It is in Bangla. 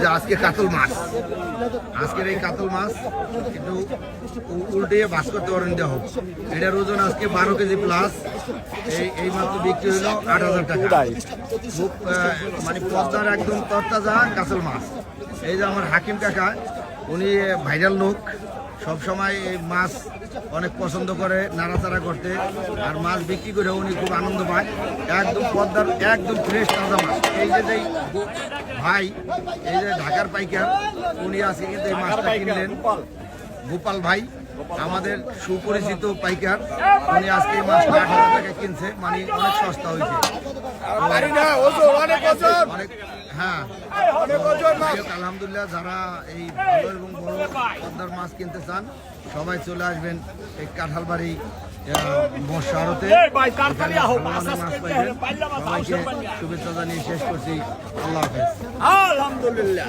যে আজকে কাতল মাছ। আজকের এই কাতল মাছ একটু উল্টে বাস করতে পারেন দেহ এটার ওজন আজকে বারো কেজি প্লাস এই এই মাত্র বিক্রি হলো আট হাজার টাকা। খুব মানে পদ্মার একদম তরতাজা কাতল মাছ। এই যে আমার হাকিম কাকা, উনি ভাইরাল লোক। সব সময় এই মাছ অনেক পছন্দ করে নাড়াচাড়া করতে। আর মাছ বিক্রি করে উনি খুব আনন্দ পায়। একদম পদ্মার একদম ফ্রেশ তাজা মাছ। এই যে যেই ভাই এই যে ঢাকার পাইকার উনি আজকে কিন্তু এই মাছটা কিনলেন। গোপাল ভাই আমাদের সুপরিচিত পাইকার উনি আজকে এই মাছটা আট হাজার টাকা কিনছে মানে অনেক সস্তা হয়েছে। অনেক হ্যাঁ। আলহামদুলিল্লাহ। যারা এই ভালো এবং বড় পদ্মার মাছ কিনতে চান সবাই চলে আসবেন এই কাঁঠালবাড়ি মশারতে সবাইকে শুভেচ্ছা জানিয়ে শেষ করছি। আল্লাহ হাফেজ। আলহামদুলিল্লাহ।